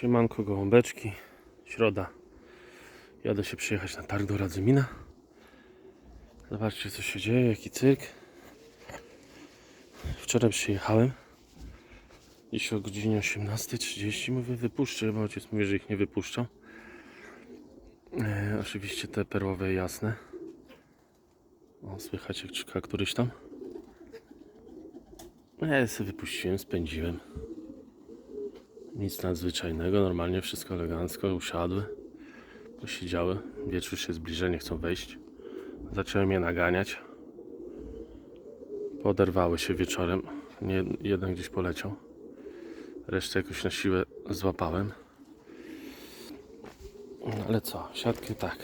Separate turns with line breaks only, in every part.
Siemanko gołąbeczki, środa. Jadę się przyjechać na targ do Radzymina. Zobaczcie co się dzieje, jaki cyrk. Wczoraj przyjechałem. Dziś o godzinie 18.30 mówię wypuszczę, bo ojciec mówi, że ich nie wypuszczą. E, oczywiście te perłowe jasne. O, słychać jak czyka któryś tam. Ja sobie wypuściłem, spędziłem. Nic nadzwyczajnego, normalnie wszystko elegancko, usiadły, posiedziały. Wieczór się zbliża, nie chcą wejść. Zacząłem je naganiać. Poderwały się wieczorem. Nie, jeden gdzieś poleciał. Resztę jakoś na siłę złapałem. Ale co, siatkę tak.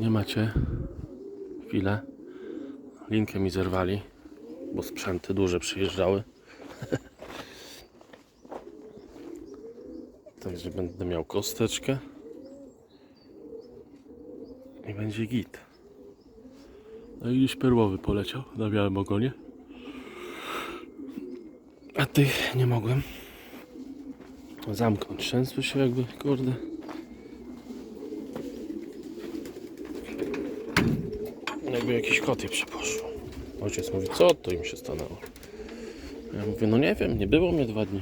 Nie macie. Chwilę. Linkę mi zerwali, bo sprzęty duże przyjeżdżały. Także będę miał kosteczkę. I będzie git. No i już perłowy poleciał na białym ogonie. A tych nie mogłem zamknąć. Trzęsły się jakby, kurde. Jakby jakiś kot je przeposzło. Ojciec mówi, co to im się stanęło? Ja mówię, no nie wiem, nie było mnie dwa dni.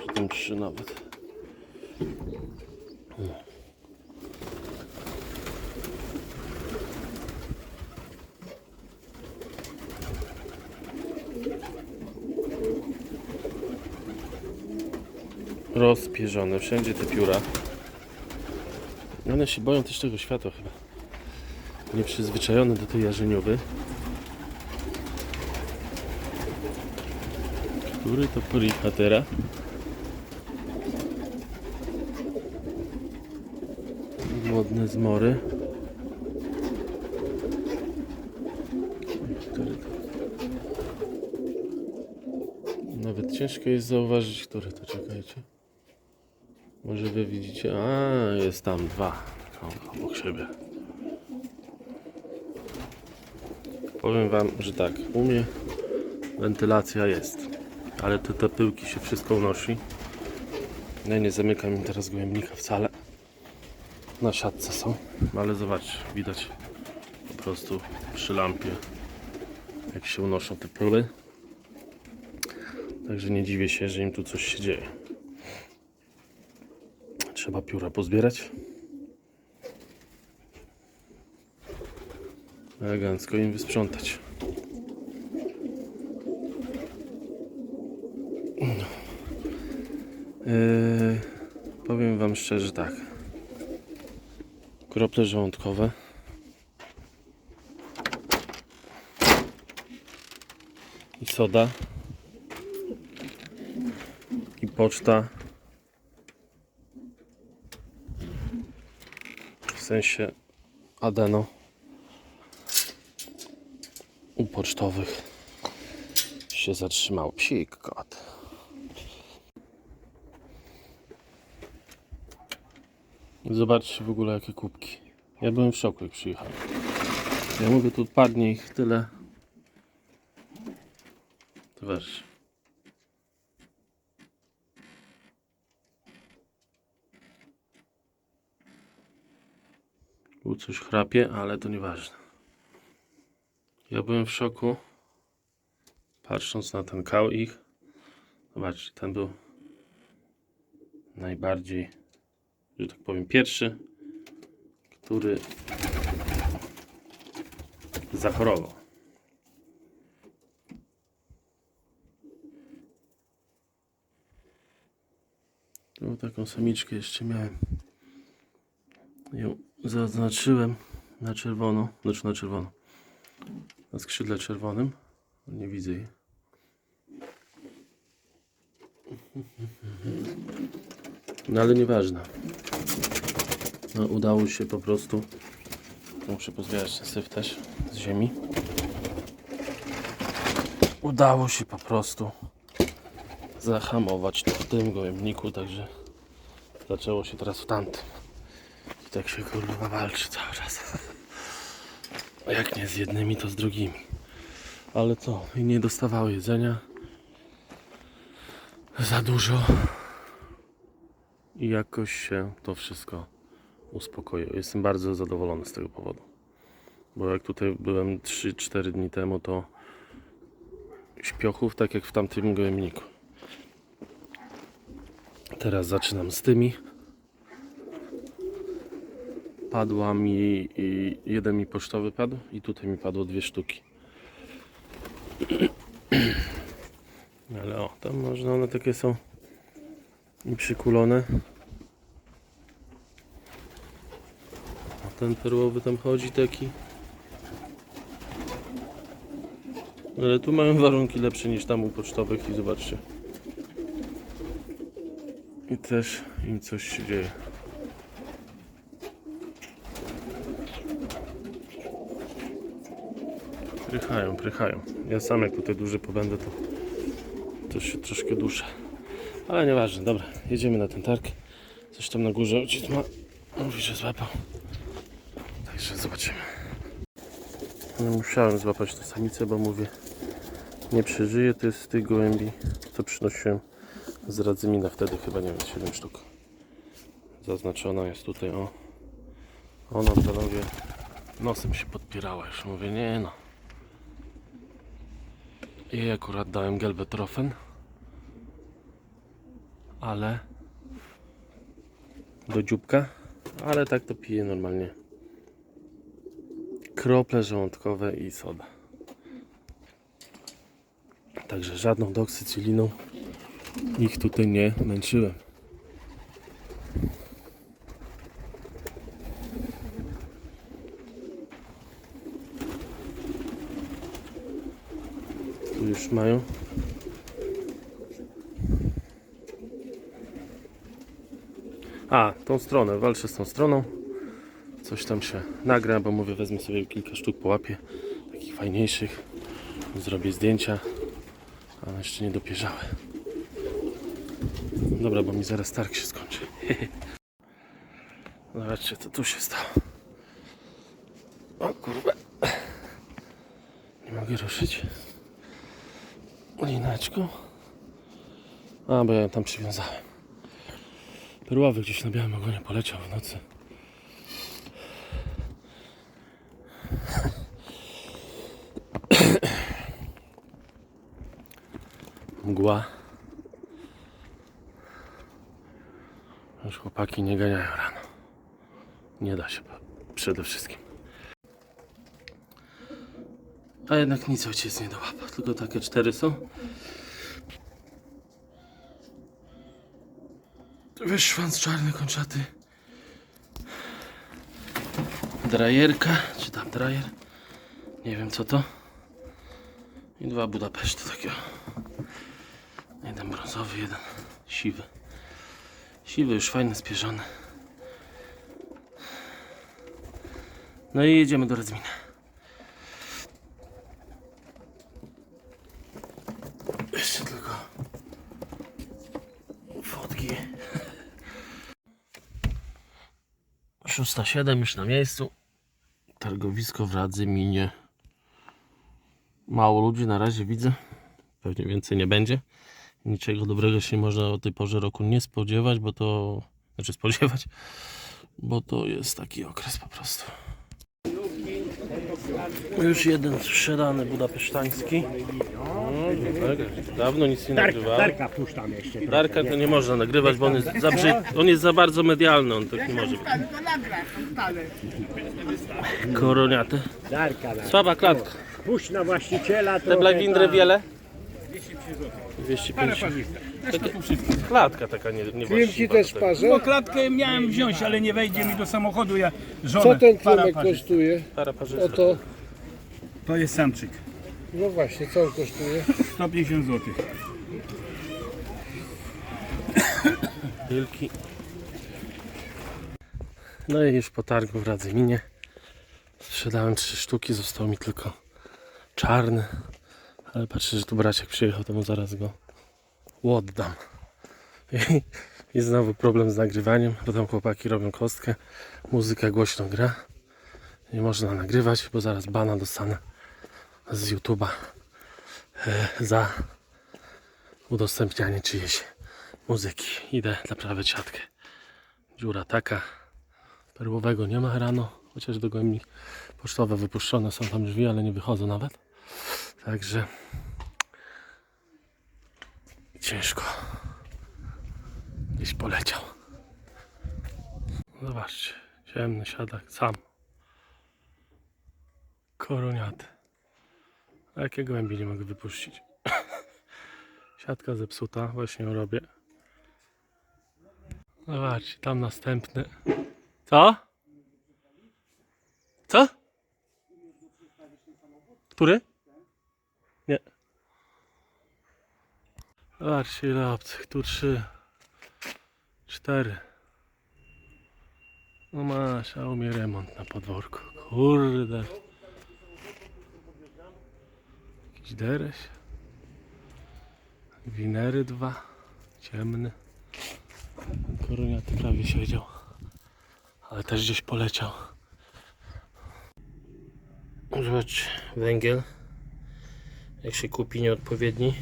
Czy tam trzy nawet. Rozpierzone, wszędzie te pióra. One się boją też tego światła chyba. Nieprzyzwyczajone do tej jarzeniowy. Który to polichatera? Modne zmory. Nawet ciężko jest zauważyć, który to czekajcie. Może wy widzicie? A, jest tam dwa. O, obok siebie. Powiem wam, że tak, u mnie wentylacja jest, ale te, te pyłki się wszystko unosi. Ja nie zamykam im teraz gołębnika wcale. Na siatce są, ale zobacz, widać po prostu przy lampie, jak się unoszą te pyły. Także nie dziwię się, że im tu coś się dzieje. Trzeba pióra pozbierać. Elegancko im wysprzątać. Yy, powiem Wam szczerze tak. Krople żołądkowe. I soda. I poczta. Sensie adeno u pocztowych się zatrzymał psik kot. Zobaczcie w ogóle jakie kubki. Ja byłem w szoku jak przyjechałem. Ja mówię tu padnie ich tyle. Zobaczcie. Tu coś chrapie, ale to nieważne. Ja byłem w szoku, patrząc na ten kał ich. Zobaczcie, ten był najbardziej, że tak powiem, pierwszy, który zachorował. Tu taką samiczkę jeszcze miałem. Ją zaznaczyłem na czerwono, znaczy na czerwono na skrzydle czerwonym. Nie widzę jej. No ale nieważne. No, udało się po prostu. Muszę pozbierać ten syf też z ziemi. Udało się po prostu zahamować w tym gołębniku, także zaczęło się teraz w tamtym. Tak się kurwa walczy cały czas. A jak nie z jednymi, to z drugimi. Ale co? I nie dostawały jedzenia. Za dużo. i jakoś się to wszystko uspokoiło. Jestem bardzo zadowolony z tego powodu. Bo jak tutaj byłem 3-4 dni temu, to śpiochów, tak jak w tamtym gołębniku. Teraz zaczynam z tymi. Padła mi i jeden mi pocztowy padł i tutaj mi padło dwie sztuki. Ale o, tam można, one takie są i przykulone. A ten perłowy tam chodzi taki. Ale tu mają warunki lepsze niż tam u pocztowych i zobaczcie. I też im coś się dzieje. Prychają, prychają. Ja sam jak tutaj duży pobędę, to też się troszkę duszę. Ale nieważne, dobra, jedziemy na ten targ. Coś tam na górze ojciec ma. Mówi, że złapał. Także zobaczymy. No, musiałem złapać tę samicę, bo mówię, nie przeżyję. To jest z tych gołębi, co przynosiłem z Radzymina. Wtedy chyba, nie wiem, 7 sztuk. Zaznaczona jest tutaj, o. Ona, panowie, nosem się podpierała już. Mówię, nie no. Jej akurat dałem gelbetrofen. Ale do dzióbka, ale tak to piję normalnie. Krople żołądkowe i soda. Także żadną doksycyliną ich tutaj nie męczyłem. Tu mają. A, tą stronę, walczę z tą stroną. Coś tam się nagra, bo mówię, wezmę sobie kilka sztuk po łapie, takich fajniejszych. Zrobię zdjęcia, ale jeszcze nie dopierzały. Dobra, bo mi zaraz targ się skończy. Zobaczcie, co tu się stało. O kurwa. Nie mogę ruszyć. Lineczką. A, bo ja tam przywiązałem. Perłowy gdzieś na białym ogonie poleciał w nocy. Mgła. Już chłopaki nie ganiają rano. Nie da się przede wszystkim. A jednak nic ojciec nie dołapał, tylko takie cztery są. Wyszwanc czarny kończaty. Drajerka, czy tam drajer? Nie wiem co to. I dwa Budapeszty takiego. Jeden brązowy, jeden siwy. Siwy już fajny, spierzony. No i jedziemy do Radzmina. Jeszcze tylko fotki. 607 już na miejscu. Targowisko w Radzyminie. Mało ludzi na razie widzę. Pewnie więcej nie będzie. Niczego dobrego się można o tej porze roku nie spodziewać, bo to... Znaczy spodziewać, bo to jest taki okres po prostu. Już jeden sprzedany budapesztański. No, tak, dawno nic nie nagrywałem.
Darka puszczam jeszcze.
Darka to nie można nagrywać, bo on jest za, brzyd... on jest za bardzo medialny, on tak nie może być. Koroniaty.
Darka.
Słaba klatka.
Puść na właściciela.
Te blagindry wiele? 205. Klatka taka nie, nie
Klienci też parzą.
No klatkę miałem wziąć, ale nie wejdzie mi do samochodu, ja żonę
Co ten
para
tlemek
parzy.
kosztuje?
Para parzysta.
Oto,
To jest samczyk,
no właśnie, co on kosztuje?
150 zł.
Wielki. No i już po targu w Radzyminie sprzedałem trzy sztuki, został mi tylko czarny. Ale patrzę, że tu braciak przyjechał, to mu zaraz go oddam. I, I znowu problem z nagrywaniem, bo tam chłopaki robią kostkę, muzyka głośno gra. Nie można nagrywać, bo zaraz bana dostanę z YouTube'a e, za udostępnianie czyjejś muzyki. Idę naprawiać siatkę. Dziura taka. Perłowego nie ma rano, chociaż do gołębi pocztowe wypuszczone są tam drzwi, ale nie wychodzą nawet. Także ciężko. Gdzieś poleciał. Zobaczcie, ciemny siadak, sam. Koroniaty. A jakie gołębi nie mogę wypuścić? Siatka zepsuta, właśnie ją robię. Zobaczcie, tam następny. Co? Co? Który? Ile obcych. Tu trzy. Cztery. No masz, a u mnie remont na podwórku. Kurde. Jakiś dereś. Winery dwa. Ciemny. Koroniaty prawie siedział. Ale też gdzieś poleciał. Zobacz, węgiel. Jak się kupi nieodpowiedni.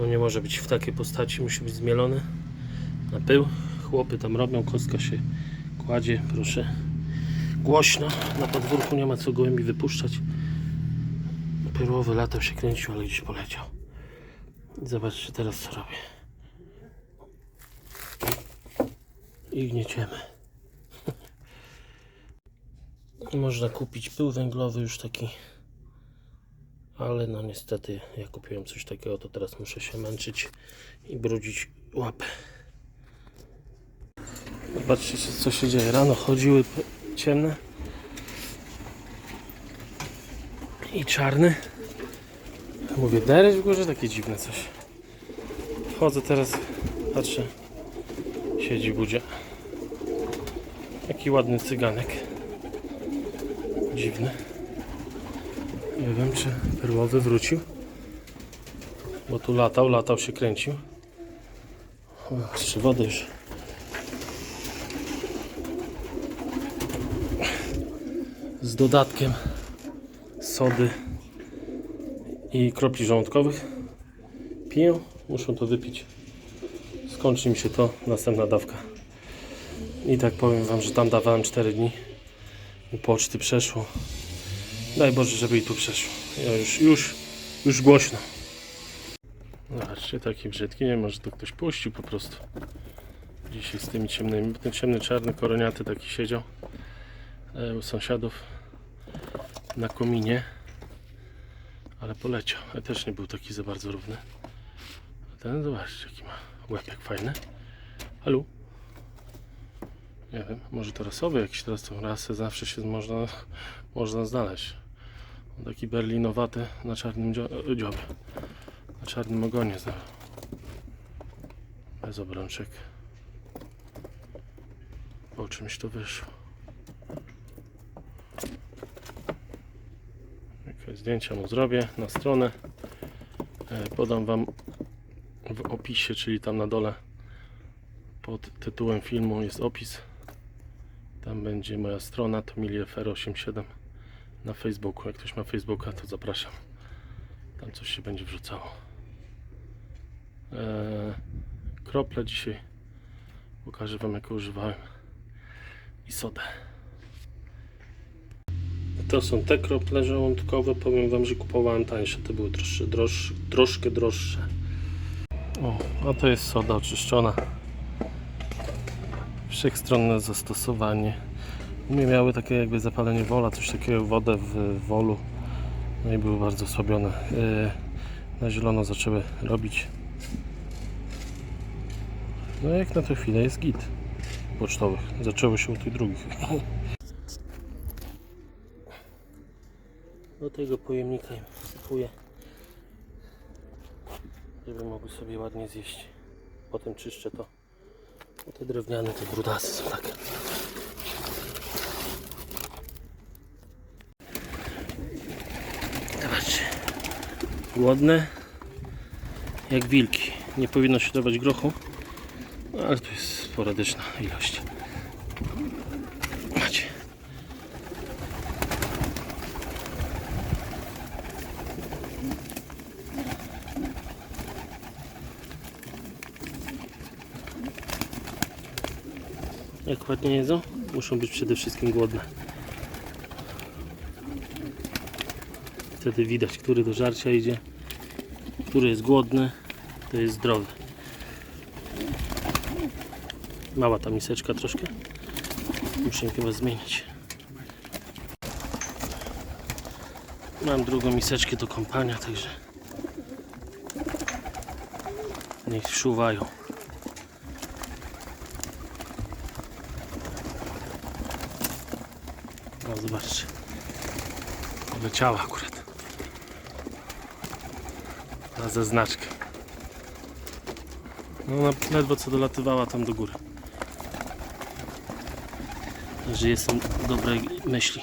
No nie może być w takiej postaci, musi być zmielony na pył. Chłopy tam robią, kostka się kładzie, proszę. Głośno, na podwórku nie ma co gołębi wypuszczać. Pyłowy latał się kręcił, ale gdzieś poleciał. Zobaczcie teraz co robię. I gnieciemy. Można kupić pył węglowy już taki. Ale no niestety ja kupiłem coś takiego, to teraz muszę się męczyć i brudzić łapę. Zobaczcie co się dzieje. Rano chodziły ciemne i czarny. Mówię, dereć w górze, takie dziwne coś. Wchodzę teraz, patrzę, siedzi budzia. Jaki ładny cyganek. Dziwny. Nie wiem, czy perłowy wrócił. Bo tu latał, latał się kręcił. Jeszcze wodę już. Z dodatkiem sody i kropli żołądkowych. Piję, muszę to wypić. Skończy mi się to, następna dawka. I tak powiem Wam, że tam dawałem 4 dni. U poczty przeszło. Daj Boże, żeby i tu przeszło. Ja już, już, już głośno. Zobaczcie, taki brzydki. Nie wiem, może to ktoś puścił po prostu. Dzisiaj z tymi ciemnymi. Ten ciemny, czarny, koroniaty taki siedział. e, U sąsiadów na kominie. Ale poleciał. Ale też nie był taki za bardzo równy. A ten, zobaczcie, jaki ma łeb jak fajny. Halo? Nie wiem, może to rasowy jakiś teraz tą rasę zawsze się można, można znaleźć. Taki berlinowaty na czarnym dzio- dziobie. Na czarnym ogonie. zna- Bez obrączek. Po czymś to wyszło. Takie zdjęcia mu zrobię na stronę. E, Podam Wam w opisie, czyli tam na dole pod tytułem filmu jest opis. Tam będzie moja strona, to milifer87 na Facebooku. Jak ktoś ma Facebooka, to zapraszam. Tam coś się będzie wrzucało. Eee, krople dzisiaj pokażę Wam, jakie używałem. I sodę. To są te krople żołądkowe. Powiem Wam, że kupowałem tańsze. Te były troszkę, droższe, troszkę droższe. O, a to jest soda oczyszczona wszechstronne zastosowanie. U mnie miały takie jakby zapalenie wola, coś takiego, wodę w wolu. No i były bardzo osłabione. Yy, Na zielono zaczęły robić. No jak na tę chwilę jest git pocztowych. Zaczęło się u tych drugich. Do tego pojemnika wsypuję, żeby mogły sobie ładnie zjeść. Potem czyszczę to. No te drewniane, te brudasy są takie. Zobaczcie. Głodne. Jak wilki. Nie powinno się dawać grochu. No, ale to jest sporadyczna ilość. Macie. Jak ładnie jedzą? Muszą być przede wszystkim głodne. Wtedy widać, który do żarcia idzie, który jest głodny, to jest zdrowy. Mała ta miseczka troszkę. Muszę ją chyba zmienić. Mam drugą miseczkę do kąpania, także niech szuwają. No zobaczcie. Leciała akurat. Na zaznaczkę. No na- ledwo co dolatywała tam do góry. Także jestem dobrej myśli.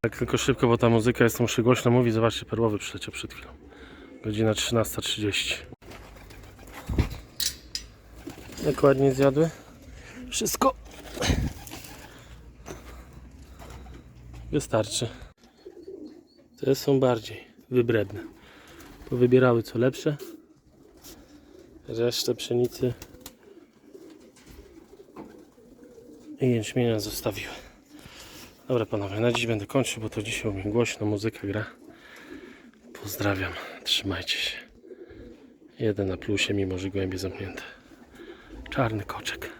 Tak tylko szybko, bo ta muzyka jest, muszę głośno mówić. Zobaczcie, perłowy przyleciał przed chwilą. Godzina 13.30. Jak ładnie zjadły. Wszystko. Wystarczy. Te są bardziej wybredne. Powybierały co lepsze. Resztę pszenicy i jęczmienia zostawiły. Dobra panowie, na dziś będę kończył, bo to dzisiaj u mnie głośno, muzyka gra. Pozdrawiam, trzymajcie się. Jeden na plusie, mimo że głębie zamknięte. Czarny koczek.